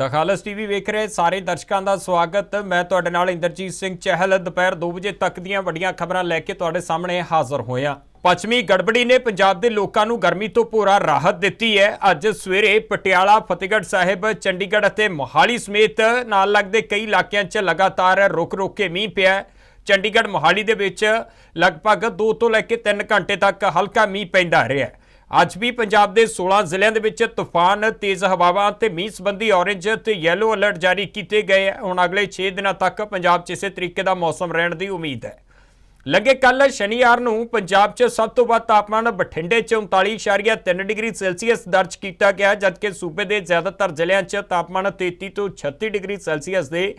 ਦਾ ਖਾਲਸ TV ਵੇਖ ਰਹੇ ਸਾਰੇ ਦਰਸ਼ਕਾਂ ਦਾ ਸਵਾਗਤ। ਮੈਂ ਤੁਹਾਡੇ ਨਾਲ ਇੰਦਰਜੀਤ ਸਿੰਘ ਚਹਿਲ। ਦੁਪਹਿਰ 2 ਵਜੇ ਤੱਕ ਦੀਆਂ ਵੱਡੀਆਂ ਖਬਰਾਂ ਲੈ ਕੇ ਤੁਹਾਡੇ ਸਾਹਮਣੇ ਹਾਜ਼ਰ ਹੋਇਆ। ਪੱਛਮੀ ਗੜਬੜੀ ਨੇ ਪੰਜਾਬ ਦੇ ਲੋਕਾਂ ਨੂੰ ਗਰਮੀ ਤੋਂ ਪੂਰਾ ਰਾਹਤ ਦਿੱਤੀ ਹੈ। ਅੱਜ ਸਵੇਰੇ ਪਟਿਆਲਾ, ਫਤਿਹਗੜ੍ਹ ਸਾਹਿਬ, ਚੰਡੀਗੜ੍ਹ ਅਤੇ ਮੋਹਾਲੀ ਸਮੇਤ ਨਾਲ ਲੱਗਦੇ ਕਈ ਇਲਾਕਿਆਂ 'ਚ ਲਗਾਤਾਰ ਰੁਕ-ਰੁਕ ਕੇ ਮੀਂਹ ਪਿਆ ਚੰਡੀਗੜ੍ਹ ਮੋਹਾਲੀ ਦੇ ਵਿੱਚ ਲਗਭਗ 2 ਤੋਂ ਲੈ ਕੇ 3 ਘੰਟੇ ਤੱਕ ਹਲਕਾ ਮੀਂਹ ਪੈਂਦਾ ਰਿਹਾ ਅੱਜ ਵੀ ਪੰਜਾਬ ਦੇ 16 ਜ਼ਿਲ੍ਹਿਆਂ ਦੇ ਵਿੱਚ ਤੂਫਾਨ, ਤੇਜ਼ ਹਵਾਵਾਂ ਤੇ ਮੀਂਹ ਸੰਬੰਧੀ ਔਰੇਂਜ ਤੇ ਯੈਲੋ ਅਲਰਟ ਜਾਰੀ ਕੀਤੇ ਗਏ ਹੈ। ਹੁਣ ਅਗਲੇ 6 ਦਿਨਾਂ ਤੱਕ ਪੰਜਾਬ 'ਚ ਇਸੇ ਤਰੀਕੇ ਦਾ ਮੌਸਮ ਰਹਿਣ ਦੀ ਉਮੀਦ ਹੈ। ਲੱਗੇ ਕੱਲ ਸ਼ਨੀਵਾਰ ਨੂੰ ਪੰਜਾਬ 'ਚ ਸਭ ਤੋਂ ਵੱਧ ਤਾਪਮਾਨ ਬਠਿੰਡੇ 'ਚ 39.3 ਡਿਗਰੀ ਸੈਲਸੀਅਸ ਦਰਜ ਕੀਤਾ ਗਿਆ, ਜਦਕਿ ਸੂਬੇ ਦੇ ਜ਼ਿਆਦਾਤਰ ਜ਼ਿਲ੍ਹਿਆਂ 'ਚ ਤਾਪਮਾਨ 33 ਤੋਂ 36 ਡਿਗਰੀ ਸੈਲਸੀਅਸ ਦੇ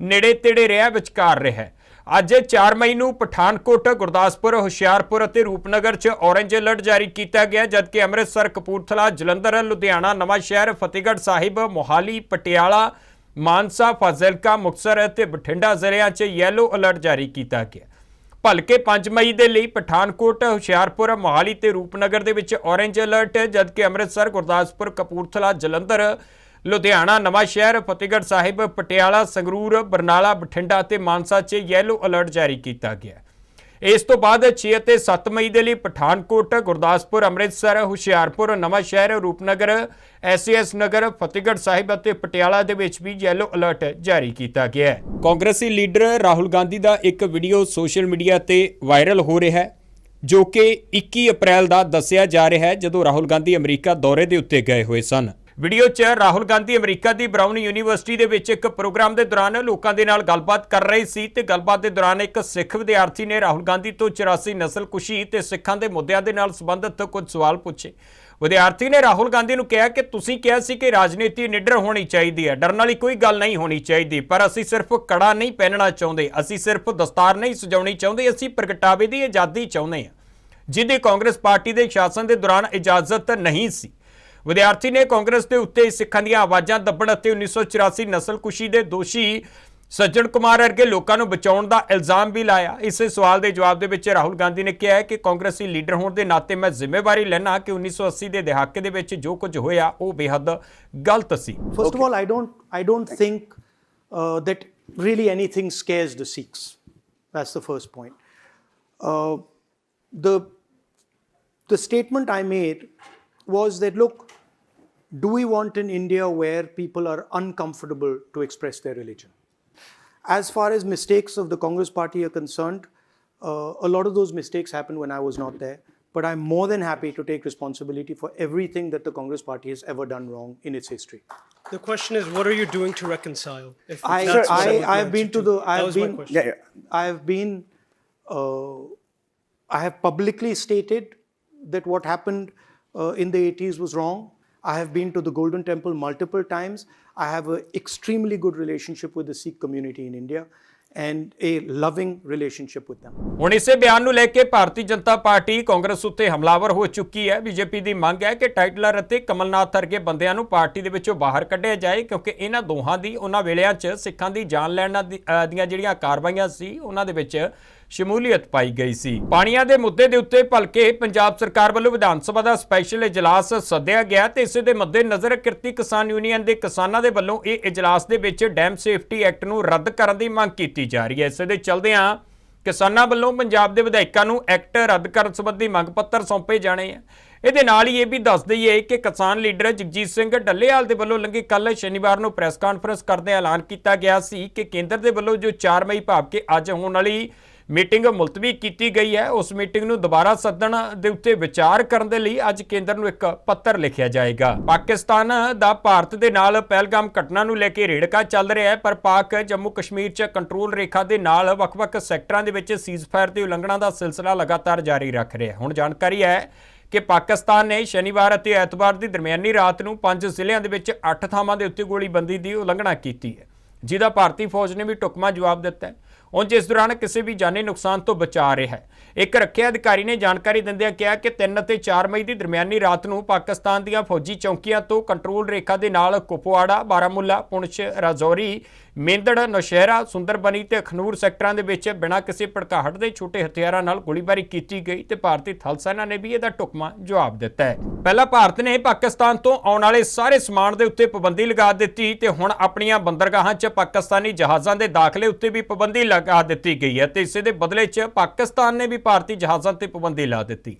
ਨੇੜੇ ਤੇੜੇ ਰਿਹਾ ਵਿਚਕਾਰ ਰਿਹਾ ਹੈ। ਅੱਜ 4 ਮਈ ਨੂੰ ਪਠਾਨਕੋਟ, ਗੁਰਦਾਸਪੁਰ, ਹੁਸ਼ਿਆਰਪੁਰ ਅਤੇ ਰੂਪਨਗਰ 'ਚ ਔਰੇਂਜ ਅਲਰਟ ਜਾਰੀ ਕੀਤਾ ਗਿਆ, ਜਦਕਿ ਅੰਮ੍ਰਿਤਸਰ, ਕਪੂਰਥਲਾ, ਜਲੰਧਰ, ਲੁਧਿਆਣਾ, ਨਵਾਂ ਸ਼ਹਿਰ, ਫਤਿਹਗੜ੍ਹ ਸਾਹਿਬ, ਮੋਹਾਲੀ, ਪਟਿਆਲਾ, ਮਾਨਸਾ, ਫਾਜ਼ਿਲਕਾ, ਮੁਕਤਸਰ ਅਤੇ ਬਠਿੰਡਾ ਜ਼ਿਲ੍ਹਿਆਂ 'ਚ ਯੈਲੋ ਅਲਰਟ ਜਾਰੀ ਕੀਤਾ ਗਿਆ। ਭਲਕੇ 5 ਮਈ ਦੇ ਲਈ ਪਠਾਨਕੋਟ, ਹੁਸ਼ਿਆਰਪੁਰ, ਮੋਹਾਲੀ ਤੇ ਰੂਪਨਗਰ ਦੇ ਵਿੱਚ ਔਰੇਂਜ ਅਲਰਟ ਜਦਕਿ ਅੰਮ੍ਰਿਤਸਰ, ਗੁਰਦਾਸਪੁਰ, ਕਪੂਰਥਲਾ, ਜਲੰਧਰ ਲੁਧਿਆਣਾ, ਨਵਾਂ ਸ਼ਹਿਰ, ਫਤਿਹਗੜ੍ਹ ਸਾਹਿਬ, ਪਟਿਆਲਾ, ਸੰਗਰੂਰ, ਬਰਨਾਲਾ, ਬਠਿੰਡਾ ਅਤੇ ਮਾਨਸਾ 'ਚ ਯੈਲੋ ਅਲਰਟ ਜਾਰੀ ਕੀਤਾ ਗਿਆ ਇਸ ਤੋਂ ਬਾਅਦ 6 ਅਤੇ 7 ਮਈ ਦੇ ਲਈ ਪਠਾਨਕੋਟ, ਗੁਰਦਾਸਪੁਰ, ਅੰਮ੍ਰਿਤਸਰ, ਹੁਸ਼ਿਆਰਪੁਰ, ਨਵਾਂ ਸ਼ਹਿਰ, ਰੂਪਨਗਰ ਐਸਐਸ ਨਗਰ, ਫਤਿਹਗੜ੍ਹ ਸਾਹਿਬ ਅਤੇ ਪਟਿਆਲਾ ਦੇ ਵਿੱਚ ਵੀ ਯੈਲੋ ਅਲਰਟ ਜਾਰੀ ਕੀਤਾ ਗਿਆ ਹੈ। ਕਾਂਗਰਸੀ ਲੀਡਰ ਰਾਹੁਲ ਗਾਂਧੀ ਦਾ ਇੱਕ ਵੀਡੀਓ ਸੋਸ਼ਲ ਮੀਡੀਆ ਤੇ ਵਾਇਰਲ ਹੋ ਰਿਹਾ ਹੈ, ਜੋ ਕਿ 21 ਅਪ੍ਰੈਲ ਦਾ ਦੱਸਿਆ ਜਾ ਰਿਹਾ ਹੈ, ਜਦੋਂ ਰਾਹੁਲ ਗਾਂਧੀ ਅਮਰੀਕਾ ਦੌਰੇ ਦੇ ਉੱਤੇ ਗਏ ਹੋਏ ਸਨ। ਵੀਡੀਓ 'ਚ ਰਾਹੁਲ ਗਾਂਧੀ ਅਮਰੀਕਾ ਦੀ ਬ੍ਰਾਊਨ ਯੂਨੀਵਰਸਿਟੀ ਦੇ ਵਿੱਚ ਇੱਕ ਪ੍ਰੋਗਰਾਮ ਦੇ ਦੌਰਾਨ ਲੋਕਾਂ ਦੇ ਨਾਲ ਗੱਲਬਾਤ ਕਰ ਰਹੇ ਸੀ ਤੇ ਗੱਲਬਾਤ ਦੇ ਦੌਰਾਨ ਇੱਕ ਸਿੱਖ ਵਿਦਿਆਰਥੀ ਨੇ ਰਾਹੁਲ ਗਾਂਧੀ ਤੋਂ 84 ਨਸਲਕੁਸ਼ੀ ਤੇ ਸਿੱਖਾਂ ਦੇ ਮੁੱਦਿਆਂ ਦੇ ਨਾਲ ਸੰਬੰਧਿਤ ਕੁਝ ਸਵਾਲ ਪੁੱਛੇ। ਵਿਦਿਆਰਥੀ ਨੇ ਰਾਹੁਲ ਗਾਂਧੀ ਨੂੰ ਕਿਹਾ ਕਿ ਤੁਸੀਂ ਕਿਹਾ ਸੀ ਕਿ ਰਾਜਨੀਤੀ ਨਿਡਰ ਹੋਣੀ ਚਾਹੀਦੀ ਹੈ, ਡਰਨ ਵਾਲੀ ਕੋਈ ਗੱਲ ਨਹੀਂ ਹੋਣੀ ਚਾਹੀਦੀ, ਪਰ ਅਸੀਂ ਸਿਰਫ ਕੜਾ ਨਹੀਂ ਪਹਿਨਣਾ ਚਾਹੁੰਦੇ, ਅਸੀਂ ਸਿਰਫ ਦਸਤਾਰ ਨਹੀਂ ਸਜਾਉਣੀ ਚਾਹੁੰਦੇ, ਅਸੀਂ ਪ੍ਰਗਟਾਵੇ ਦੀ ਆਜ਼ਾਦੀ ਚਾਹੁੰਦੇ ਹਾਂ। ਜਿਹਦੀ ਕਾਂਗਰਸ ਪਾਰਟੀ ਦੇ ਸ਼ਾਸਨ ਦੇ ਦੌਰਾਨ ਇਜਾਜ਼ਤ ਨਹੀਂ ਸੀ। ਵਿਦਿਆਰਥੀ ਨੇ ਕਾਂਗਰਸ ਦੇ ਉੱਤੇ ਸਿੱਖਾਂ ਦੀਆਂ ਆਵਾਜ਼ਾਂ ਦੱਬਣ ਅਤੇ 1984 ਨਸਲਕੁਸ਼ੀ ਦੇ ਦੋਸ਼ੀ ਸੱਜਣ ਕੁਮਾਰ ਵਰਗੇ ਲੋਕਾਂ ਨੂੰ ਬਚਾਉਣ ਦਾ ਇਲਜ਼ਾਮ ਵੀ ਲਾਇਆ ਇਸੇ ਸਵਾਲ ਦੇ ਜਵਾਬ ਦੇ ਵਿੱਚ ਰਾਹੁਲ ਗਾਂਧੀ ਨੇ ਕਿਹਾ ਹੈ ਕਿ ਕਾਂਗਰਸੀ ਲੀਡਰ ਹੋਣ ਦੇ ਨਾਤੇ ਮੈਂ ਜ਼ਿੰਮੇਵਾਰੀ ਲੈਣਾ ਕਿ 1980 ਦੇ ਦਹਾਕੇ ਦੇ ਵਿੱਚ ਜੋ ਕੁਝ ਹੋਇਆ ਉਹ ਬੇਹੱਦ ਗਲਤ ਸੀ of all, I don't, I don't think uh, that really anything scares the Sikhs. That's the first point. Uh, the, the statement I made was that look, do we want an India where people are uncomfortable to express their religion? As far as mistakes of the Congress party are concerned, uh, a lot of those mistakes happened when I was not there. But I'm more than happy to take responsibility for everything that the Congress party has ever done wrong in its history. The question is, what are you doing to reconcile? If I, that's what I, would I have been to the, I have was my been, question. I have been, uh, I have publicly stated that what happened uh, in the 80s was wrong. I have been to the Golden Temple multiple times. I have an extremely good relationship with the Sikh community in India and a loving relationship with them. ਹੁਣ ਇਸੇ ਬਿਆਨ ਨੂੰ ਲੈ ਕੇ Bharatiya Janata party Congress ਉੱਤੇ ਹਮਲਾਵਰ ਹੋ ਚੁੱਕੀ ਹੈ ਬੀਜੇਪੀ ਦੀ ਮੰਗ ਹੈ ਕਿ ਟਾਈਟਲਰ ਅਤੇ ਕਮਲਨਾਥ ਵਰਗੇ ਬੰਦਿਆਂ ਨੂੰ ਪਾਰਟੀ ਦੇ ਵਿੱਚੋਂ ਬਾਹਰ ਕੱਢਿਆ ਜਾਏ ਕਿਉਂਕਿ ਇਹਨਾਂ ਦੋਹਾਂ ਦੀ ਉਹਨਾਂ ਵੇਲਿਆਂ 'ਚ ਸਿੱਖਾਂ ਦੀ ਜਾਨ ਲੈਣ ਦੀ- ਅ, ਦੀਆਂ ਜਿਹੜੀਆਂ ਕਾਰਵਾਈਆਂ ਸੀ ਉਹਨਾਂ ਦੇ ਵਿੱਚ ਸ਼ਮੂਲੀਅਤ ਪਾਈ ਗਈ ਸੀ। ਪਾਣੀਆਂ ਦੇ ਮੁੱਦੇ ਦੇ ਉੱਤੇ ਭਲਕੇ ਪੰਜਾਬ ਸਰਕਾਰ ਵੱਲੋਂ ਵਿਧਾਨ ਸਭਾ ਦਾ ਸਪੈਸ਼ਲ ਇਜਲਾਸ ਸੱਦਿਆ ਗਿਆ ਤੇ ਇਸੇ ਦੇ ਮੱਦੇਨਜ਼ਰ ਕਿਰਤੀ ਕਿਸਾਨ ਯੂਨੀਅਨ ਦੇ ਕਿਸਾਨਾਂ ਦੇ ਵੱਲੋਂ ਇਹ ਇਜਲਾਸ ਦੇ ਵਿੱਚ ਡੈਮ ਸੇਫਟੀ ਐਕਟ ਨੂੰ ਰੱਦ ਕਰਨ ਦੀ ਮੰਗ ਕੀਤੀ ਜਾ ਰਹੀ ਹੈ। ਇਸੇ ਦੇ ਚਲਦਿਆਂ ਕਿਸਾਨਾਂ ਵੱਲੋਂ ਪੰਜਾਬ ਦੇ ਵਿਧਾਇਕਾਂ ਨੂੰ ਐਕਟ ਰੱਦ ਕਰਨ ਸੰਬੰਧੀ ਮੰਗ ਪੱਤਰ ਸੌਂਪੇ ਜਾਣੇ ਆ। ਇਹਦੇ ਨਾਲ ਹੀ ਇਹ ਵੀ ਦੱਸ ਦਈਏ ਕਿ ਕਿਸਾਨ ਲੀਡਰ ਜਗਜੀਤ ਸਿੰਘ ਡੱਲੇਵਾਲ ਦੇ ਵੱਲੋਂ ਲੰਘੇ ਕੱਲ ਸ਼ਨੀਵਾਰ ਨੂੰ ਪ੍ਰੈਸ ਕਾਨਫਰੰਸ ਕਰਦੇ ਐਲਾਨ ਕੀਤਾ ਗਿਆ ਸੀ ਕਿ ਕੇਂਦਰ ਦੇ ਵੱਲੋਂ ਜੋ 4 ਮਈ ਭਾਵ ਕਿ ਅੱਜ ਹੋਣ ਵਾਲੀ ਮੀਟਿੰਗ ਮੁਲਤਵੀ ਕੀਤੀ ਗਈ ਹੈ। ਉਸ ਮੀਟਿੰਗ ਨੂੰ ਦੁਬਾਰਾ ਸੱਦਣ ਦੇ ਉੱਤੇ ਵਿਚਾਰ ਕਰਨ ਦੇ ਲਈ ਅੱਜ ਕੇਂਦਰ ਨੂੰ ਇੱਕ ਪੱਤਰ ਲਿਖਿਆ ਜਾਏਗਾ। ਪਾਕਿਸਤਾਨ ਦਾ ਭਾਰਤ ਦੇ ਨਾਲ ਪਹਿਲਗਾਮ ਘਟਨਾ ਨੂੰ ਲੈ ਕੇ ਰੇੜਕਾ ਚੱਲ ਰਿਹਾ ਹੈ, ਪਰ ਪਾਕ ਜੰਮੂ ਕਸ਼ਮੀਰ 'ਚ ਕੰਟਰੋਲ ਰੇਖਾ ਦੇ ਨਾਲ ਵੱਖ-ਵੱਖ ਸੈਕਟਰਾਂ ਦੇ ਵਿੱਚ ਸੀਜ਼ਫਾਇਰ ਦੀ ਉਲੰਘਣਾ ਦਾ ਸਿਲਸਿਲਾ ਲਗਾਤਾਰ ਜਾਰੀ ਰੱਖ ਰਿਹਾ ਹੈ। ਹੁਣ ਜਾਣਕਾਰੀ ਹੈ ਕਿ ਪਾਕਿਸਤਾਨ ਨੇ ਸ਼ਨੀਵਾਰ ਅਤੇ ਐਤਵਾਰ ਦੀ ਦਰਮਿਆਨੀ ਰਾਤ ਨੂੰ ਪੰਜ ਜ਼ਿਲ੍ਹਿਆਂ ਦੇ ਵਿੱਚ 8 ਥਾਵਾਂ ਦੇ ਉੱਤੇ ਗੋਲੀਬੰਦੀ ਦੀ ਉਲੰਘਣਾ ਕੀਤੀ ਹੈ। ਜਿਹਦਾ ਭਾਰਤੀ ਫੌਜ ਨੇ ਵੀ ਟੁਕਮਾ ਜਵਾਬ ਦਿੱਤਾ ਹੈ। ਉਂਝ ਇਸ ਦੌਰਾਨ ਕਿਸੇ ਵੀ ਜਾਨੀ ਨੁਕਸਾਨ ਤੋਂ ਬਚਾ ਰਿਹਾ ਹੈ। ਇੱਕ ਰੱਖਿਆ ਅਧਿਕਾਰੀ ਨੇ ਜਾਣਕਾਰੀ ਦਿੰਦਿਆਂ ਕਿਹਾ ਕਿ 3 ਅਤੇ 4 ਮਈ ਦੀ ਦਰਮਿਆਨੀ ਰਾਤ ਨੂੰ ਪਾਕਿਸਤਾਨ ਦੀਆਂ ਫੌਜੀ ਚੌਕੀਆਂ ਤੋਂ ਕੰਟਰੋਲ ਰੇਖਾ ਦੇ ਨਾਲ ਕੁਪਵਾੜਾ, ਬਾਰਾਮੁੱਲਾ ਪੁੰਛ ਰਾਜੌਰੀ ਮੇਂਦੜ, ਨੌਸ਼ਹਿਰਾ, ਸੁੰਦਰਬਨੀ ਤੇ ਖਨੂਰ ਸੈਕਟਰਾਂ ਦੇ ਵਿੱਚ ਬਿਨਾਂ ਕਿਸੇ ਭੜਕਾਹਟ ਦੇ ਛੋਟੇ ਹਥਿਆਰਾਂ ਨਾਲ ਗੋਲੀਬਾਰੀ ਕੀਤੀ ਗਈ ਤੇ ਭਾਰਤੀ ਥਲ ਸੈਨਾ ਨੇ ਵੀ ਇਹਦਾ ਟੁਕਮਾ ਜਵਾਬ ਦਿੱਤਾ ਹੈ। ਪਹਿਲਾਂ ਭਾਰਤ ਨੇ ਪਾਕਿਸਤਾਨ ਤੋਂ ਆਉਣ ਵਾਲੇ ਸਾਰੇ ਸਮਾਨ ਦੇ ਉੱਤੇ ਪਾਬੰਦੀ ਲਗਾ ਦਿੱਤੀ ਤੇ ਹੁਣ ਆਪਣੀਆਂ ਬੰਦਰਗਾਹਾਂ 'ਚ ਪਾਕਿਸਤਾਨੀ ਜਹਾਜ਼ਾਂ ਦੇ ਦਾਖਲੇ ਉੱਤੇ ਵੀ ਪਾਬੰਦੀ ਲਗਾ ਦਿੱਤੀ ਗਈ ਹੈ ਤੇ ਇਸੇ ਦੇ ਬਦਲੇ 'ਚ ਪਾਕਿਸਤਾਨ ਨੇ ਵੀ ਭਾਰਤੀ ਜਹਾਜ਼ਾਂ ਤੇ ਪਾਬੰਦੀ ਲਾ ਦਿੱਤੀ।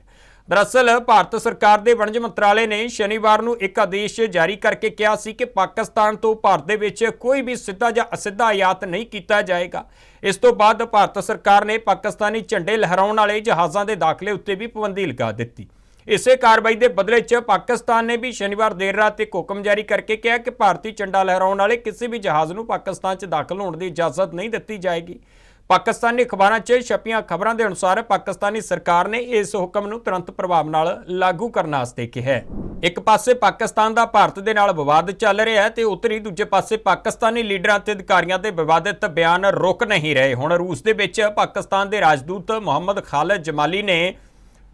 ਦਰਅਸਲ, ਭਾਰਤ ਸਰਕਾਰ ਦੇ ਵਣਜ ਮੰਤਰਾਲੇ ਨੇ ਸ਼ਨੀਵਾਰ ਨੂੰ ਇੱਕ ਆਦੇਸ਼ ਜਾਰੀ ਕਰਕੇ ਕਿਹਾ ਸੀ ਕਿ ਪਾਕਿਸਤਾਨ ਤੋਂ ਭਾਰਤ ਦੇ ਵਿੱਚ ਕੋਈ ਵੀ ਸਿੱਧਾ ਜਾਂ ਅਸਿੱਧਾ ਆਯਾਤ ਨਹੀਂ ਕੀਤਾ ਜਾਏਗਾ। ਇਸ ਤੋਂ ਬਾਅਦ ਭਾਰਤ ਸਰਕਾਰ ਨੇ ਪਾਕਿਸਤਾਨੀ ਝੰਡੇ ਲਹਿਰਾਉਣ ਵਾਲੇ ਜਹਾਜ਼ਾਂ ਦੇ ਦਾਖਲੇ ਉੱਤੇ ਵੀ ਪਾਬੰਦੀ ਲਗਾ ਦਿੱਤੀ। ਇਸੇ ਕਾਰਵਾਈ ਦੇ ਬਦਲੇ 'ਚ ਪਾਕਿਸਤਾਨ ਨੇ ਵੀ ਸ਼ਨੀਵਾਰ ਦੇਰ ਰਾਤ ਇੱਕ ਹੁਕਮ ਜਾਰੀ ਕਰਕੇ ਕਿਹਾ ਕਿ ਭਾਰਤੀ ਝੰਡਾ ਲਹਿਰਾਉਣ ਵਾਲੇ ਕਿਸੇ ਵੀ ਜਹਾਜ਼ ਨੂੰ ਪਾਕਿਸਤਾਨ 'ਚ ਦਾਖਲ ਹੋਣ ਦੀ ਇਜਾਜ਼ਤ ਨਹੀਂ ਦਿੱਤੀ ਜਾਏਗੀ। ਪਾਕਿਸਤਾਨੀ ਅਖਬਾਰਾਂ 'ਚ ਛਪੀਆਂ ਖਬਰਾਂ ਦੇ ਅਨੁਸਾਰ ਪਾਕਿਸਤਾਨੀ ਸਰਕਾਰ ਨੇ ਇਸ ਹੁਕਮ ਨੂੰ ਤੁਰੰਤ ਪ੍ਰਭਾਵ ਨਾਲ ਲਾਗੂ ਕਰਨ ਵਾਸਤੇ ਕਿਹਾ ਹੈ। ਇੱਕ ਪਾਸੇ ਪਾਕਿਸਤਾਨ ਦਾ ਭਾਰਤ ਦੇ ਨਾਲ ਵਿਵਾਦ ਚੱਲ ਰਿਹਾ ਹੈ ਤੇ ਉਤਰੀ ਦੂਜੇ ਪਾਸੇ ਪਾਕਿਸਤਾਨੀ ਲੀਡਰਾਂ ਤੇ ਅਧਿਕਾਰੀਆਂ ਦੇ ਵਿਵਾਦਿਤ ਬਿਆਨ ਰੁਕ ਨਹੀਂ ਰਹੇ। ਹੁਣ ਰੂਸ ਦੇ ਵਿੱਚ ਪਾਕਿਸਤਾਨ ਦੇ ਰਾਜਦੂਤ ਮੁਹੰਮਦ ਖਾਲਦ ਜਮਾਲੀ ਨੇ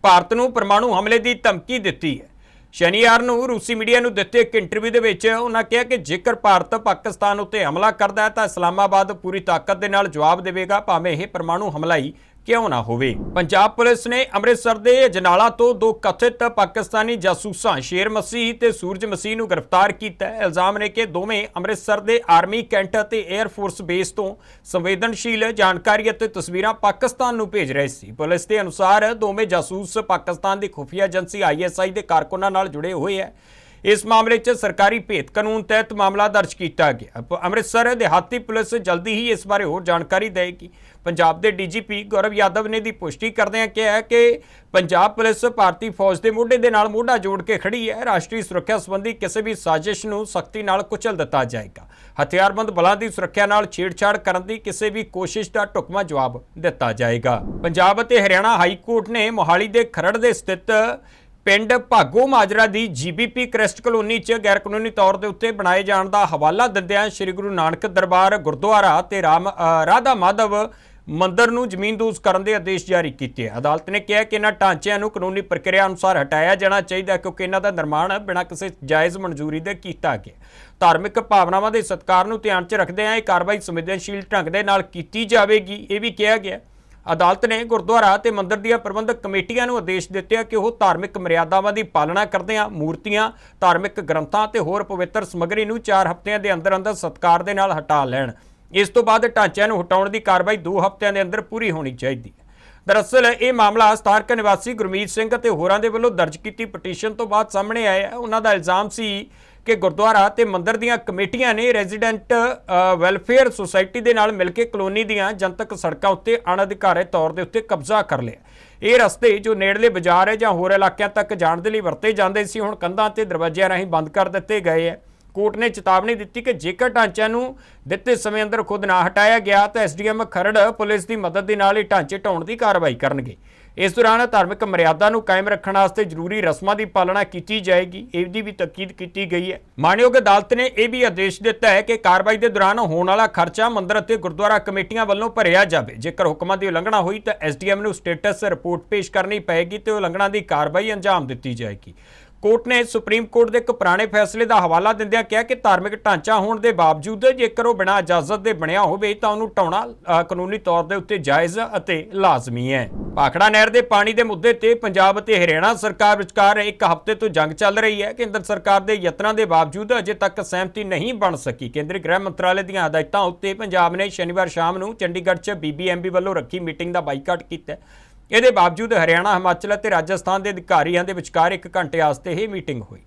ਭਾਰਤ ਨੂੰ ਪਰਮਾਣੂ ਹਮਲੇ ਦੀ ਧਮਕੀ ਦਿੱਤੀ ਹੈ। ਸ਼ਨੀਵਾਰ ਨੂੰ ਰੂਸੀ ਮੀਡੀਆ ਨੂੰ ਦਿੱਤੇ ਇੱਕ ਇੰਟਰਵਿਊ ਦੇ ਵਿੱਚ ਉਹਨਾਂ ਕਿਹਾ ਕਿ ਜੇਕਰ ਭਾਰਤ ਪਾਕਿਸਤਾਨ ਉੱਤੇ ਹਮਲਾ ਕਰਦਾ ਹੈ ਤਾਂ ਇਸਲਾਮਾਬਾਦ ਪੂਰੀ ਤਾਕਤ ਦੇ ਨਾਲ ਜਵਾਬ ਦੇਵੇਗਾ, ਭਾਵੇਂ ਇਹ ਪਰਮਾਣੂ ਹਮਲਾ ਹੀ ਕਿਉਂ ਨਾ ਹੋਵੇ? ਪੰਜਾਬ ਪੁਲਿਸ ਨੇ ਅੰਮ੍ਰਿਤਸਰ ਦੇ ਜਨਾਲਾ ਤੋਂ ਦੋ ਕਥਿਤ ਪਾਕਿਸਤਾਨੀ ਜਾਸੂਸਾਂ, ਸ਼ੇਰ ਮਸੀਹ ਤੇ ਸੂਰਜ ਮਸੀਹ ਨੂੰ ਗ੍ਰਿਫਤਾਰ ਕੀਤਾ ਹੈ। ਇਲਜ਼ਾਮ ਨੇ ਕਿ ਦੋਵੇਂ ਅੰਮ੍ਰਿਤਸਰ ਦੇ ਆਰਮੀ ਕੈਂਟ ਅਤੇ 에ਅਰ ਫੋਰਸ ਬੇਸ ਤੋਂ ਸੰਵੇਦਨਸ਼ੀਲ ਜਾਣਕਾਰੀ ਅਤੇ ਤਸਵੀਰਾਂ ਪਾਕਿਸਤਾਨ ਨੂੰ ਭੇਜ ਰਹੇ ਸੀ। ਪੁਲਿਸ ਦੇ ਅਨੁਸਾਰ ਦੋਵੇਂ ਜਾਸੂਸ ਪਾਕਿਸਤਾਨ ਦੀ ਖੁਫੀਆ ਏਜੰਸੀ ਆਈਐਸਆਈ ਦੇ ਕਾਰਕੁਨਾਂ ਨਾਲ ਜੁੜੇ ਹੋਏ ਹੈ। ਇਸ ਮਾਮਲੇ 'ਚ ਸਰਕਾਰੀ ਭੇਤ ਕਾਨੂੰਨ ਤਹਿਤ ਮਾਮਲਾ ਦਰਜ ਕੀਤਾ ਗਿਆ। ਅੰਮ੍ਰਿਤਸਰ ਦਿਹਾਤੀ ਪੁਲਿਸ ਜਲਦੀ ਹੀ ਇਸ ਬਾਰੇ ਹੋਰ ਜਾਣਕਾਰੀ ਦੇਵੇਗੀ। ਪੰਜਾਬ ਦੇ ਡੀਜੀਪੀ ਗੌਰਵ ਯਾਦਵ ਨੇ ਦੀ ਪੁਸ਼ਟੀ ਕਰਦਿਆਂ ਕਿਹਾ ਕਿ ਪੰਜਾਬ ਪੁਲਿਸ ਭਾਰਤੀ ਫੌਜ ਦੇ ਮੋਢੇ ਦੇ ਨਾਲ ਮੋਢਾ ਜੋੜ ਕੇ ਖੜੀ ਹੈ। ਰਾਸ਼ਟਰੀ ਸੁਰੱਖਿਆ ਸੰਬੰਧੀ ਕਿਸੇ ਵੀ ਸਾਜ਼ਿਸ਼ ਨੂੰ ਸਖਤੀ ਨਾਲ ਕੁਚਲ ਦਿੱਤਾ ਜਾਏਗਾ। ਹਥਿਆਰਬੰਦ ਬਲਾਂ ਦੀ ਸੁਰੱਖਿਆ ਨਾਲ ਛੇੜਛਾੜ ਕਰਨ ਦੀ ਕਿਸੇ ਵੀ ਕੋਸ਼ਿਸ਼ ਦਾ ਢੁਕਵਾਂ ਜਵਾਬ ਦਿੱਤਾ ਜਾਏਗਾ। ਪੰਜਾਬ ਅਤੇ ਹਰਿਆਣਾ ਹਾਈ ਕੋਰਟ ਨੇ ਮੋਹਾਲੀ ਦੇ ਖਰੜ ਦੇ ਸਥਿਤ ਪਿੰਡ ਭਾਗੋ ਮਾਜਰਾ ਦੀ ਜੀਬੀਪੀ ਕ੍ਰੈਸਟ ਕਲੋਨੀ 'ਚ ਗੈਰ ਕਾਨੂੰਨੀ ਤੌਰ ਦੇ ਉੱਤੇ ਬਣਾਏ ਜਾਣ ਦਾ ਹਵਾਲਾ ਦਿੰਦਿਆਂ ਸ੍ਰੀ ਗੁਰੂ ਨਾਨਕ ਦਰਬਾਰ, ਗੁਰਦੁਆਰਾ ਤੇ ਰਾਮ ਰਾਧਾ ਮਾਧਵ ਮੰਦਰ ਨੂੰ ਜ਼ਮੀਨਦੋਜ਼ ਕਰਨ ਦੇ ਆਦੇਸ਼ ਜਾਰੀ ਕੀਤੇ। ਅਦਾਲਤ ਨੇ ਕਿਹਾ ਕਿ ਇਹਨਾਂ ਢਾਂਚਿਆਂ ਨੂੰ ਕਾਨੂੰਨੀ ਪ੍ਰਕਿਰਿਆ ਅਨੁਸਾਰ ਹਟਾਇਆ ਜਾਣਾ ਚਾਹੀਦਾ ਕਿਉਂਕਿ ਇਹਨਾਂ ਦਾ ਨਿਰਮਾਣ ਬਿਨਾਂ ਕਿਸੇ ਜਾਇਜ਼ ਮਨਜ਼ੂਰੀ ਦੇ ਕੀਤਾ ਗਿਆ। ਧਾਰਮਿਕ ਭਾਵਨਾਵਾਂ ਦੇ ਸਤਿਕਾਰ ਨੂੰ ਧਿਆਨ 'ਚ ਰੱਖਦਿਆਂ ਇਹ ਕਾਰਵਾਈ ਸੰਵੇਦਨਸ਼ੀਲ ਢੰਗ ਦੇ ਨਾਲ ਕੀਤੀ ਜਾਵੇਗੀ, ਇਹ ਵੀ ਕਿਹਾ ਗਿਆ। ਅਦਾਲਤ ਨੇ ਗੁਰਦੁਆਰਾ ਤੇ ਮੰਦਿਰ ਦੀਆਂ ਪ੍ਰਬੰਧਕ ਕਮੇਟੀਆਂ ਨੂੰ ਆਦੇਸ਼ ਦਿੱਤੇ ਆ ਕਿ ਉਹ ਧਾਰਮਿਕ ਮਰਿਆਦਾਵਾਂ ਦੀ ਪਾਲਣਾ ਕਰਦਿਆਂ ਮੂਰਤੀਆਂ, ਧਾਰਮਿਕ ਗ੍ਰੰਥਾਂ ਤੇ ਹੋਰ ਪਵਿੱਤਰ ਸਮੱਗਰੀ ਨੂੰ 4 ਹਫ਼ਤਿਆਂ ਦੇ ਅੰਦਰ ਅੰਦਰ ਸਤਕਾਰ ਦੇ ਨਾਲ ਹਟਾ ਲੈਣ। ਇਸ ਤੋਂ ਬਾਅਦ ਢਾਂਚਿਆਂ ਨੂੰ ਹਟਾਉਣ ਦੀ ਕਾਰਵਾਈ 2 ਹਫ਼ਤਿਆਂ ਦੇ ਅੰਦਰ ਪੂਰੀ ਹੋਣੀ ਚਾਹੀਦੀ ਹੈ। ਦਰਅਸਲ ਇਹ ਮਾਮਲਾ ਸਤਾਰਕ ਨਿਵਾਸੀ ਗੁਰਮੀਤ ਸਿੰਘ ਅਤੇ ਹੋਰਾਂ ਦੇ ਵੱਲੋਂ ਦਰਜ ਕੀਤੀ ਪਟੀਸ਼ਨ ਤੋਂ ਬਾਅਦ ਸਾਹਮਣੇ ਆਇਆ ਹੈ। ਉਹਨਾਂ ਦਾ ਇਲਜ਼ਾਮ ਸੀ ਕਿ ਗੁਰਦੁਆਰਾ ਤੇ ਮੰਦਿਰ ਦੀਆਂ ਕਮੇਟੀਆਂ ਨੇ ਰੈਜ਼ੀਡੈਂਟ ਵੈਲਫੇਅਰ ਸੁਸਾਇਟੀ ਦੇ ਨਾਲ ਮਿਲ ਕੇ ਕਲੋਨੀ ਦੀਆਂ ਜਨਤਕ ਸੜਕਾਂ ਉੱਤੇ ਅਣਅਧਿਕਾਰਤ ਤੌਰ ਦੇ ਉੱਤੇ ਕਬਜ਼ਾ ਕਰ ਲਿਆ। ਇਹ ਰਸਤੇ ਜੋ ਨੇੜਲੇ ਬਾਜ਼ਾਰ ਹੈ ਜਾਂ ਹੋਰ ਇਲਾਕਿਆਂ ਤੱਕ ਜਾਣ ਦੇ ਲਈ ਵਰਤੇ ਜਾਂਦੇ ਸੀ, ਹੁਣ ਕੰਧਾਂ ਤੇ ਦਰਵਾਜ਼ਿਆਂ ਰਾਹੀਂ ਬੰਦ ਕਰ ਦਿੱਤੇ ਗਏ ਹੈ। ਕੋਰਟ ਨੇ ਚੇਤਾਵਨੀ ਦਿੱਤੀ ਕਿ ਜੇਕਰ ਢਾਂਚਿਆਂ ਨੂੰ ਦਿੱਤੇ ਸਮੇਂ ਅੰਦਰ ਖੁਦ ਨਾ ਹਟਾਇਆ ਗਿਆ, ਤਾਂ ਐਸਡੀਐਮ ਖਰੜ ਪੁਲਿਸ ਦੀ ਮਦਦ ਦੇ ਨਾਲ ਇਹ ਢਾਂਚੇ ਢਾਉਣ ਦੀ ਕਾਰਵਾਈ ਕਰਨਗੇ। ਇਸ ਦੌਰਾਨ ਧਾਰਮਿਕ ਮਰਿਆਦਾ ਨੂੰ ਕਾਇਮ ਰੱਖਣ ਵਾਸਤੇ ਜ਼ਰੂਰੀ ਰਸਮਾਂ ਦੀ ਪਾਲਣਾ ਕੀਤੀ ਜਾਏਗੀ। ਇਹਦੀ ਵੀ ਤਾਕੀਦ ਕੀਤੀ ਗਈ ਹੈ। ਮਾਨਯੋਗ ਅਦਾਲਤ ਨੇ ਇਹ ਵੀ ਆਦੇਸ਼ ਦਿੱਤਾ ਹੈ ਕਿ ਕਾਰਵਾਈ ਦੇ ਦੌਰਾਨ ਹੋਣ ਵਾਲਾ ਖਰਚਾ ਮੰਦਰ ਅਤੇ ਗੁਰਦੁਆਰਾ ਕਮੇਟੀਆਂ ਵੱਲੋਂ ਭਰਿਆ ਜਾਵੇ। ਜੇਕਰ ਹੁਕਮਾਂ ਦੀ ਉਲੰਘਣਾ ਹੋਈ ਤਾਂ ਐਸਡੀਐਮ ਨੂੰ ਸਟੇਟਸ ਰਿਪੋਰਟ ਪੇਸ਼ ਕਰਨੀ ਪਏਗੀ ਤੇ ਉਲੰਘਣਾ ਦੀ ਕਾਰਵਾਈ ਅੰਜਾਮ ਦਿੱਤੀ ਜਾਏਗੀ। ਕੋਰਟ ਨੇ ਸੁਪਰੀਮ ਕੋਰਟ ਦੇ ਇੱਕ ਪੁਰਾਣੇ ਫੈਸਲੇ ਦਾ ਹਵਾਲਾ ਦਿੰਦਿਆਂ ਕਿਹਾ ਕਿ ਧਾਰਮਿਕ ਢਾਂਚਾ ਹੋਣ ਦੇ ਬਾਵਜੂਦ ਜੇਕਰ ਉਹ ਬਿਨਾਂ ਇਜਾਜ਼ਤ ਦੇ ਬਣਿਆ ਹੋਵੇ, ਤਾਂ ਉਹਨੂੰ ਢਾਉਣਾ ਕਾਨੂੰਨੀ ਤੌਰ ਦੇ ਉੱਤੇ ਜਾਇਜ਼ ਅਤੇ ਲਾਜ਼ਮੀ ਹੈ। ਭਾਖੜਾ ਨਹਿਰ ਦੇ ਪਾਣੀ ਦੇ ਮੁੱਦੇ ਤੇ ਪੰਜਾਬ ਅਤੇ ਹਰਿਆਣਾ ਸਰਕਾਰ ਵਿਚਕਾਰ ਇੱਕ ਹਫ਼ਤੇ ਤੋਂ ਜੰਗ ਚੱਲ ਰਹੀ ਹੈ। ਕੇਂਦਰ ਸਰਕਾਰ ਦੇ ਯਤਨਾਂ ਦੇ ਬਾਵਜੂਦ ਅਜੇ ਤੱਕ ਸਹਿਮਤੀ ਨਹੀਂ ਬਣ ਸਕੀ। ਕੇਂਦਰੀ ਗ੍ਰਹਿ ਮੰਤਰਾਲੇ ਦੀਆਂ ਹਦਾਇਤਾਂ ਉੱਤੇ ਪੰਜਾਬ ਨੇ ਸ਼ਨੀਵਾਰ ਸ਼ਾਮ ਨੂੰ ਚੰਡੀਗੜ੍ਹ 'ਚ ਬੀਬੀਐਮਬੀ ਵੱਲੋਂ ਰੱਖੀ ਮੀਟਿੰਗ ਦਾ ਬਾਈਕਾਟ ਕੀਤਾ। ਇਹਦੇ ਬਾਵਜੂਦ ਹਰਿਆਣਾ, ਹਿਮਾਚਲ ਅਤੇ ਰਾਜਸਥਾਨ ਦੇ ਅਧਿਕਾਰੀਆਂ ਦੇ ਵਿਚਕਾਰ ਇੱਕ ਘੰਟੇ ਵਾਸਤੇ ਹੀ ਮੀਟਿੰਗ ਹੋਈ।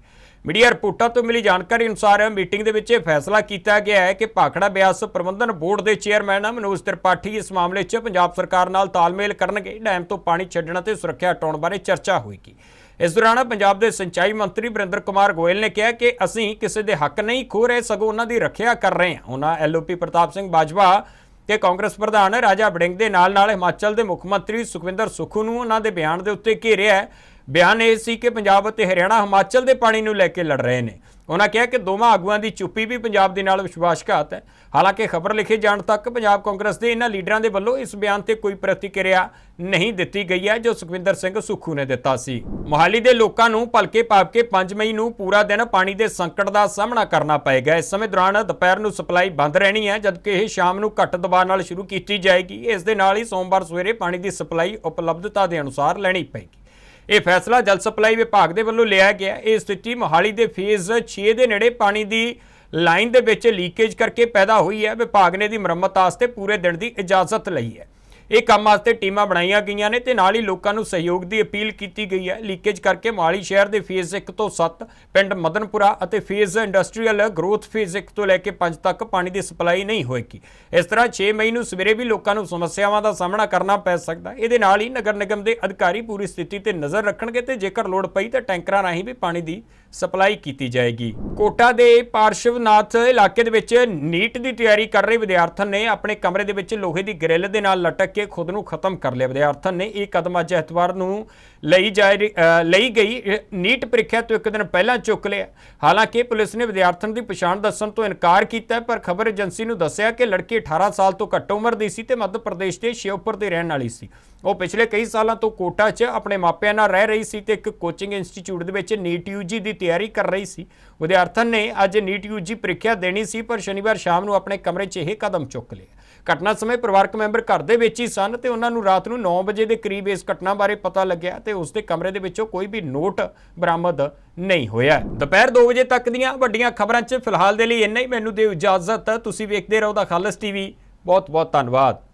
ਮੀਡੀਆ ਰਿਪੋਰਟਾਂ ਤੋਂ ਮਿਲੀ ਜਾਣਕਾਰੀ ਅਨੁਸਾਰ ਮੀਟਿੰਗ ਦੇ ਵਿੱਚ ਇਹ ਫੈਸਲਾ ਕੀਤਾ ਗਿਆ ਹੈ ਕਿ ਭਾਖੜਾ ਬਿਆਸ ਪ੍ਰਬੰਧਨ ਬੋਰਡ ਦੇ ਚੇਅਰਮੈਨ ਮਨੋਜ ਤ੍ਰਿਪਾਠੀ ਇਸ ਮਾਮਲੇ 'ਚ ਪੰਜਾਬ ਸਰਕਾਰ ਨਾਲ ਤਾਲਮੇਲ ਕਰਨਗੇ, ਡੈਮ ਤੋਂ ਪਾਣੀ ਛੱਡਣ ਅਤੇ ਸੁਰੱਖਿਆ ਹਟਾਉਣ ਬਾਰੇ ਚਰਚਾ ਹੋਏਗੀ। ਇਸ ਦੌਰਾਨ ਪੰਜਾਬ ਦੇ ਸਿੰਚਾਈ ਮੰਤਰੀ ਬਰਿੰਦਰ ਕੁਮਾਰ ਗੋਇਲ ਨੇ ਕਿਹਾ ਕਿ ਅਸੀਂ ਕਿਸੇ ਦੇ ਹੱਕ ਨਹੀਂ ਖੋ ਰਹੇ, ਸਗੋਂ ਉਹਨਾਂ ਦੀ ਰੱਖਿਆ ਕਰ ਰਹੇ ਹਾਂ। ਉਹਨਾਂ ਐਲਓਪੀ ਪ੍ਰਤਾਪ ਸਿੰਘ ਬਾਜਵਾ ਤੇ ਕਾਂਗਰਸ ਪ੍ਰਧਾਨ ਰਾਜਾ ਵੜਿੰਗ ਦੇ ਨਾਲ-ਨਾਲ ਹਿਮਾਚਲ ਦੇ ਮੁੱਖ ਮੰਤਰੀ ਸੁਖਵਿੰਦਰ ਸੁੱਖੂ ਨੂੰ ਉਹਨਾਂ ਦੇ ਬਿਆਨ ਦੇ ਉੱਤੇ ਘੇਰਿਆ ਹੈ। ਬਿਆਨ ਇਹ ਸੀ ਕਿ ਪੰਜਾਬ ਅਤੇ ਹਰਿਆਣਾ ਹਿਮਾਚਲ ਦੇ ਪਾਣੀ ਨੂੰ ਲੈ ਕੇ ਲੜ ਰਹੇ ਨੇ। ਉਹਨਾਂ ਕਿਹਾ ਕਿ ਦੋਵਾਂ ਆਗੂਆਂ ਦੀ ਚੁੱਪੀ ਵੀ ਪੰਜਾਬ ਦੇ ਨਾਲ ਵਿਸ਼ਵਾਸਘਾਤ ਹੈ। ਹਾਲਾਂਕਿ ਖਬਰ ਲਿਖੇ ਜਾਣ ਤੱਕ ਪੰਜਾਬ ਕਾਂਗਰਸ ਦੇ ਇਹਨਾਂ ਲੀਡਰਾਂ ਦੇ ਵੱਲੋਂ ਇਸ ਬਿਆਨ ਤੇ ਕੋਈ ਪ੍ਰਤੀਕਿਰਿਆ ਨਹੀਂ ਦਿੱਤੀ ਗਈ ਹੈ, ਜੋ ਸੁਖਵਿੰਦਰ ਸਿੰਘ ਸੁੱਖੂ ਨੇ ਦਿੱਤਾ ਸੀ। ਮੋਹਾਲੀ ਦੇ ਲੋਕਾਂ ਨੂੰ ਭਲਕੇ ਪਾਪ ਕੇ 5 ਮਈ ਨੂੰ ਪੂਰਾ ਦਿਨ ਪਾਣੀ ਦੇ ਸੰਕਟ ਦਾ ਸਾਹਮਣਾ ਕਰਨਾ ਪਏਗਾ ਇਸ ਸਮੇਂ ਦੌਰਾਨ ਦੁਪਹਿਰ ਨੂੰ ਸਪਲਾਈ ਬੰਦ ਰਹਿਣੀ ਹੈ, ਜਦਕਿ ਇਹ ਸ਼ਾਮ ਨੂੰ ਘੱਟ ਦਬਾਅ ਨਾਲ ਸ਼ੁਰੂ ਕੀਤੀ ਜਾਏਗੀ। ਇਸ ਦੇ ਨਾਲ ਹੀ ਸੋਮਵਾਰ ਸਵੇਰੇ ਪਾਣੀ ਦੀ ਸਪਲਾਈ ਉਪਲਬਧਤਾ ਦੇ ਅਨੁਸਾਰ ਲੈਣੀ ਪਏਗੀ। ਇਹ ਫੈਸਲਾ ਜਲ ਸਪਲਾਈ ਵਿਭਾਗ ਦੇ ਵੱਲੋਂ ਲਿਆ ਗਿਆ ਇਹ ਸਥਿਤੀ ਮੋਹਾਲੀ ਦੇ ਫੇਜ਼ 6 ਦੇ ਨੇੜੇ ਪਾਣੀ ਦੀ ਲਾਈਨ ਦੇ ਵਿੱਚ ਲੀਕੇਜ ਕਰਕੇ ਪੈਦਾ ਹੋਈ ਹੈ। ਵਿਭਾਗ ਨੇ ਦੀ ਮੁਰੰਮਤ ਵਾਸਤੇ ਪੂਰੇ ਦਿਨ ਦੀ ਇਜਾਜ਼ਤ ਲਈ ਹੈ। ਇਹ ਕੰਮ ਵਾਸਤੇ ਟੀਮਾਂ ਬਣਾਈਆਂ ਗਈਆਂ ਨੇ ਤੇ ਨਾਲ ਹੀ ਲੋਕਾਂ ਨੂੰ ਸਹਿਯੋਗ ਦੀ ਅਪੀਲ ਕੀਤੀ ਗਈ ਹੈ। ਲੀਕੇਜ ਕਰਕੇ ਮੋਹਾਲੀ ਸ਼ਹਿਰ ਦੇ ਫੇਜ਼ 1 ਤੋਂ 7 ਪਿੰਡ ਮਦਨਪੁਰਾ ਅਤੇ ਫੇਜ਼ ਇੰਡਸਟਰੀਅਲ ਗਰੋਥ ਫੇਜ਼ 1 ਤੋਂ ਲੈ ਕੇ 5 ਤੱਕ ਪਾਣੀ ਦੀ ਸਪਲਾਈ ਨਹੀਂ ਹੋਏਗੀ। ਇਸ ਤਰ੍ਹਾਂ 6 ਮਈ ਨੂੰ ਸਵੇਰੇ ਵੀ ਲੋਕਾਂ ਨੂੰ ਸਮੱਸਿਆਵਾਂ ਦਾ ਸਾਹਮਣਾ ਕਰਨਾ ਪੈ ਸਕਦਾ ਇਹਦੇ ਨਾਲ ਹੀ ਨਗਰ ਨਿਗਮ ਦੇ ਅਧਿਕਾਰੀ ਪੂਰੀ ਸਥਿਤੀ ਤੇ ਨਜ਼ਰ ਰੱਖਣਗੇ ਤੇ ਜੇਕਰ ਲੋੜ ਪਈ ਤਾਂ ਟੈਂਕਰਾਂ ਰਾਹੀਂ ਵੀ ਪਾਣੀ ਦੀ ਸਪਲਾਈ ਕੀਤੀ ਜਾਏਗੀ। ਕੋਟਾ ਦੇ ਪਾਰਸ਼ਵਨਾਥ ਇਲਾਕੇ ਦੇ ਵਿੱਚ ਨੀਟ ਦੀ ਤਿਆਰੀ ਕਰ ਰਹੇ ਵਿਦਿਆਰਥਣ ਨੇ ਆਪਣੇ ਕਮਰੇ ਦੇ ਵਿੱਚ ਲੋਹੇ ਦੀ ਗ੍ਰਿਲ ਦੇ ਨਾਲ ਲਟਕ ਕੇ ਖੁਦ ਨੂੰ ਖਤਮ ਕਰ ਲਿਆ। ਵਿਦਿਆਰਥਣ ਨੇ ਇਹ ਕਦਮ ਅੱਜ ਐਤਵਾਰ ਨੂੰ ਲਈ ਜਾ ਰਹੀ- ਲਈ ਗਈ। ਨੀਟ ਪ੍ਰੀਖਿਆ ਤੋਂ ਇੱਕ ਦਿਨ ਪਹਿਲਾਂ ਚੁੱਕ ਲਿਆ। ਹਾਲਾਂਕਿ ਪੁਲਿਸ ਨੇ ਵਿਦਿਆਰਥਣ ਦੀ ਪਛਾਣ ਦੱਸਣ ਤੋਂ ਇਨਕਾਰ ਕੀਤਾ, ਪਰ ਖਬਰ ਏਜੰਸੀ ਨੂੰ ਦੱਸਿਆ ਕਿ ਲੜਕੀ 18 ਸਾਲ ਤੋਂ ਘੱਟ ਉਮਰ ਦੀ ਸੀ ਤੇ ਮੱਧ ਪ੍ਰਦੇਸ਼ ਦੇ ਸ਼ਿਓਪੁਰ ਦੀ ਰਹਿਣ ਵਾਲੀ ਸੀ। ਉਹ ਪਿਛਲੇ ਕਈ ਸਾਲਾਂ ਤੋਂ ਕੋਟਾ 'ਚ ਆਪਣੇ ਮਾਪਿਆਂ ਨਾਲ ਰਹਿ ਰਹੀ ਸੀ ਤੇ ਇੱਕ ਕੋਚਿੰਗ ਇੰਸਟੀਚਿਊਟ ਦੇ ਵਿੱਚ ਨੀਟ ਯੂਜੀ ਦੀ ਤਿਆਰੀ ਕਰ ਰਹੀ ਸੀ। ਵਿਦਿਆਰਥਣ ਨੇ ਅੱਜ ਨੀਟ ਯੂਜੀ ਪ੍ਰੀਖਿਆ ਦੇਣੀ ਸੀ, ਪਰ ਸ਼ਨੀਵਾਰ ਸ਼ਾਮ ਨੂੰ ਆਪਣੇ ਕਮਰੇ 'ਚ ਇਹ ਕਦਮ ਚੁੱਕ ਲਿਆ। ਘਟਨਾ ਸਮੇਂ ਪਰਿਵਾਰਕ ਮੈਂਬਰ ਘਰ ਦੇ ਵਿੱਚ ਹੀ ਸਨ ਤੇ ਉਹਨਾਂ ਨੂੰ ਰਾਤ ਨੂੰ 9 ਵਜੇ ਦੇ ਕਰੀਬ ਇਸ ਘਟਨਾ ਬਾਰੇ ਪਤਾ ਲੱਗਿਆ ਤੇ ਉਸ ਦੇ ਕਮਰੇ ਦੇ ਵਿੱਚੋਂ ਕੋਈ ਵੀ ਨੋਟ ਬਰਾਮਦ ਨਹੀਂ ਹੋਇਆ। ਦੁਪਹਿਰ 2 ਵਜੇ ਤੱਕ ਦੀਆਂ ਵੱਡੀਆਂ ਖਬਰਾਂ 'ਚ ਫਿਲਹਾਲ ਦੇ ਲਈ ਇੰਨਾ ਹੀ। ਮੈਨੂੰ ਦਿਓ ਇਜਾਜ਼ਤ। ਤੁਸੀਂ ਵੇਖਦੇ ਰਹੋ ਦਾ ਖਾਲਸ ਟੀਵੀ ਬਹੁਤ ਬਹੁਤ ਧੰਨਵਾਦ।